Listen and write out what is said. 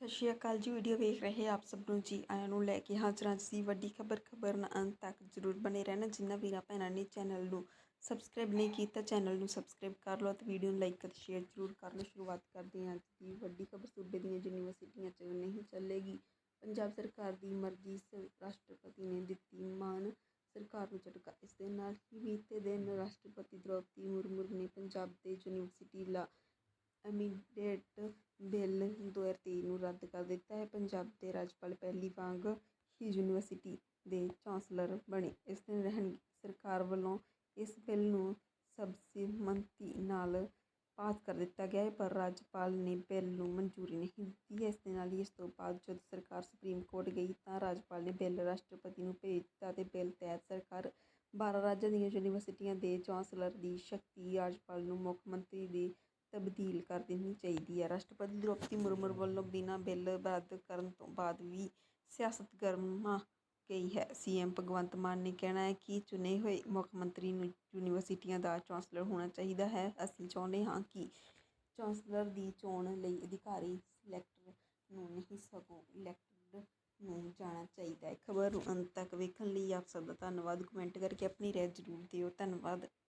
ਸਤਿ ਸ਼੍ਰੀ ਅਕਾਲ ਜੀ ਵੀਡੀਓ ਵੇਖ ਰਹੇ ਆਪ ਸਭ ਨੂੰ ਜੀ, ਆਇਆਂ ਨੂੰ ਲੈ ਕੇ ਹਾਜ਼ਰ ਅੱਜ ਦੀ ਵੱਡੀ ਖਬਰ ਖਬਰ ਨਾਲ ਅੰਤ ਤੱਕ ਜ਼ਰੂਰ ਬਣੇ ਰਹਿਣਾ। ਜਿਨ੍ਹਾਂ ਵੀਰਾਂ ਭੈਣਾਂ ਨੇ ਚੈਨਲ ਨੂੰ ਸਬਸਕ੍ਰਾਈਬ ਨਹੀਂ ਕੀਤਾ ਚੈਨਲ ਨੂੰ ਸਬਸਕ੍ਰਾਈਬ ਕਰ ਲਓ ਤੇ ਵੀਡੀਓ ਨੂੰ ਲਾਈਕ ਅਤੇ ਸ਼ੇਅਰ ਜ਼ਰੂਰ ਕਰ ਲਓ। ਸ਼ੁਰੂਆਤ ਕਰਦੇ ਹਾਂ ਅੱਜ ਦੀ ਵੱਡੀ ਖਬਰ, ਸੂਬੇ ਦੀਆਂ ਯੂਨੀਵਰਸਿਟੀਆਂ 'ਚ ਨਹੀਂ ਚੱਲੇਗੀ। ਪੰਜਾਬ ਸਰਕਾਰ ਦੀ ਮਰਜ਼ੀ, ਸ- ਰਾਸ਼ਟਰਪਤੀ ਨੇ ਦਿੱਤੀ ਮਾਨ ਸਰਕਾਰ ਨੂੰ ਝਟਕਾ। ਇਸ ਦੇ ਨਾਲ ਹੀ ਬੀਤੇ ਦਿਨ ਰਾਸ਼ਟਰਪਤੀ ਦ੍ਰੋਪਦੀ ਮੁਰਮੂ ਨੇ ਪੰਜਾਬ ਦੇ ਯੂਨੀਵਰਸਿਟੀ ਲਾ ਐਮੀਡੇਟ ਬਿੱਲ 2023 ਨੂੰ ਰੱਦ ਕਰ ਦਿੱਤਾ ਹੈ। ਪੰਜਾਬ ਦੇ ਰਾਜਪਾਲ ਪਹਿਲੀ ਵਾਂਗ ਹੀ ਯੂਨੀਵਰਸਿਟੀ ਦੇ ਚਾਂਸਲਰ ਬਣੇ। ਇਸ ਦਿਨ ਰਹਿਣ ਸਰਕਾਰ ਵੱਲੋਂ ਇਸ ਬਿੱਲ ਨੂੰ ਸਰਬਸੰਮਤੀ ਨਾਲ ਪਾਸ ਕਰ ਦਿੱਤਾ ਗਿਆ ਹੈ, ਪਰ ਰਾਜਪਾਲ ਨੇ ਬਿੱਲ ਨੂੰ ਮਨਜ਼ੂਰੀ ਨਹੀਂ ਦਿੱਤੀ ਇਸ ਦੇ ਨਾਲ ਹੀ ਇਸ ਤੋਂ ਬਾਅਦ ਜਦ ਸਰਕਾਰ ਸੁਪਰੀਮ ਕੋਰਟ ਗਈ ਤਾਂ ਰਾਜਪਾਲ ਨੇ ਬਿੱਲ ਰਾਸ਼ਟਰਪਤੀ ਨੂੰ ਭੇਜ ਦਿੱਤਾ ਤੇ ਬਿੱਲ ਤਹਿਤ ਸਰਕਾਰ 12 ਰਾਜਾਂ ਦੀਆਂ ਯੂਨੀਵਰਸਿਟੀਆਂ ਦੇ ਚਾਂਸਲਰ ਦੀ ਸ਼ਕਤੀ ਰਾਜਪਾਲ ਨੂੰ ਮੁੱਖ ਮੰਤਰੀ ਦੇ ਤਬਦੀਲ ਕਰ ਦੇਣੀ ਚਾਹੀਦੀ ਹੈ। ਰਾਸ਼ਟਰਪਤੀ ਦ੍ਰੋਪਦੀ ਮੁਰਮੂ ਵੱਲੋਂ ਬਿਨਾਂ ਬਿੱਲ ਰੱਦ ਕਰਨ ਤੋਂ ਬਾਅਦ ਵੀ ਸਿਆਸਤ ਗਰਮਾ ਗਈ ਹੈ। ਸੀਐਮ ਭਗਵੰਤ ਮਾਨ ਨੇ ਕਹਿਣਾ ਹੈ ਕਿ ਚੁਣੇ ਹੋਏ ਮੁੱਖ ਮੰਤਰੀ ਨੂੰ ਯੂਨੀਵਰਸਿਟੀਆਂ ਦਾ ਚਾਂਸਲਰ ਹੋਣਾ ਚਾਹੀਦਾ ਹੈ। ਅਸੀਂ ਚਾਹੁੰਦੇ ਹਾਂ ਕਿ ਚਾਂਸਲਰ ਦੀ ਚੋਣ ਲਈ ਅਧਿਕਾਰੀ ਸਿਲੈਕਟਰ ਨੂੰ ਨਹੀਂ, ਸਗੋਂ ਇਲੈਕਟਡ ਨੂੰ ਜਾਣਾ ਚਾਹੀਦਾ ਹੈ। ਖਬਰ ਨੂੰ ਅੰਤ ਤੱਕ ਵੇਖਣ ਲਈ ਆਪ ਸਭ ਦਾ ਧੰਨਵਾਦ। ਕਮੈਂਟ ਕਰਕੇ ਆਪਣੀ ਰਾਏ ਜ਼ਰੂਰ ਦਿਓ। ਧੰਨਵਾਦ।